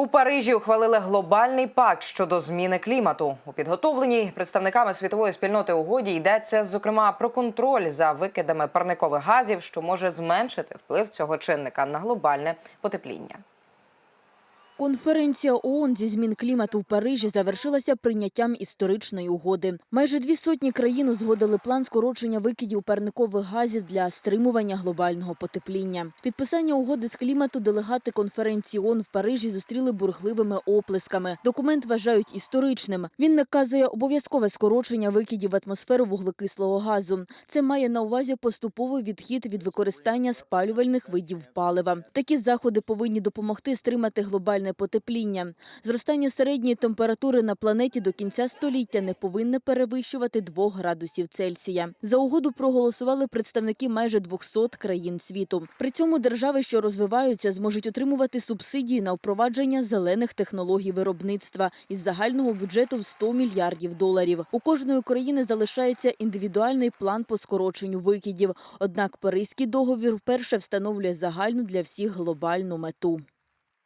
У Парижі ухвалили глобальний пакт щодо зміни клімату. У підготовленій представниками світової спільноти угоді йдеться зокрема про контроль за викидами парникових газів, що може зменшити вплив цього чинника на глобальне потепління. Конференція ООН зі змін клімату в Парижі завершилася прийняттям історичної угоди. Майже дві сотні країн узгодили план скорочення викидів парникових газів для стримування глобального потепління. Підписання угоди з клімату делегати конференції ООН в Парижі зустріли бурхливими оплесками. Документ вважають історичним. Він наказує обов'язкове скорочення викидів в атмосферу вуглекислого газу. Це має на увазі поступовий відхід від використання спалювальних видів палива. Такі заходи повинні допомогти стримати глобальне потепління. Зростання середньої температури на планеті до кінця століття не повинне перевищувати 2 градусів Цельсія. За угоду проголосували представники майже 200 країн світу. При цьому держави, що розвиваються, зможуть отримувати субсидії на впровадження зелених технологій виробництва із загального бюджету в 100 мільярдів доларів. У кожної країни залишається індивідуальний план по скороченню викидів. Однак Паризький договір вперше встановлює загальну для всіх глобальну мету.